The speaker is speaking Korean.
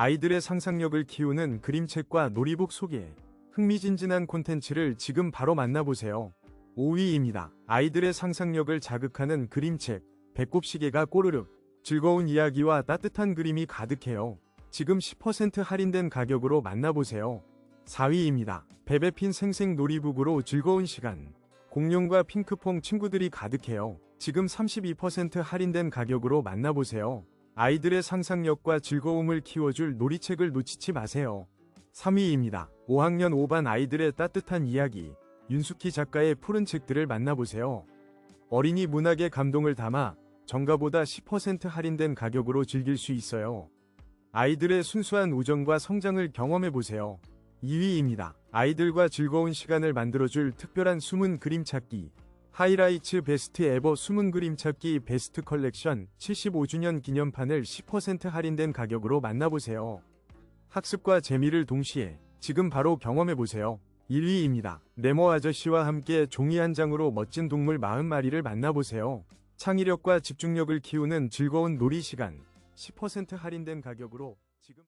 아이들의 상상력을 키우는 그림책과 놀이북 소개. 흥미진진한 콘텐츠를 지금 바로 만나보세요. 5위입니다. 아이들의 상상력을 자극하는 그림책. 배꼽시계가 꼬르륵. 즐거운 이야기와 따뜻한 그림이 가득해요. 지금 10% 할인된 가격으로 만나보세요. 4위입니다. 베베핀 생생 놀이북으로 즐거운 시간. 공룡과 핑크퐁 친구들이 가득해요. 지금 32% 할인된 가격으로 만나보세요. 아이들의 상상력과 즐거움을 키워줄 놀이책을 놓치지 마세요. 3위입니다. 5학년 5반 아이들의 따뜻한 이야기. 윤수키 작가의 푸른 책들을 만나보세요. 어린이 문학의 감동을 담아 정가보다 10% 할인된 가격으로 즐길 수 있어요. 아이들의 순수한 우정과 성장을 경험해보세요. 2위입니다. 아이들과 즐거운 시간을 만들어줄 특별한 숨은 그림 찾기. 하이라이츠 베스트 에버 숨은 그림 찾기 베스트 컬렉션 75주년 기념판을 10% 할인된 가격으로 만나보세요. 학습과 재미를 동시에 지금 바로 경험해보세요. 1위입니다. 네모 아저씨와 함께 종이 한 장으로 멋진 동물 40마리를 만나보세요. 창의력과 집중력을 키우는 즐거운 놀이 시간 10% 할인된 가격으로 지금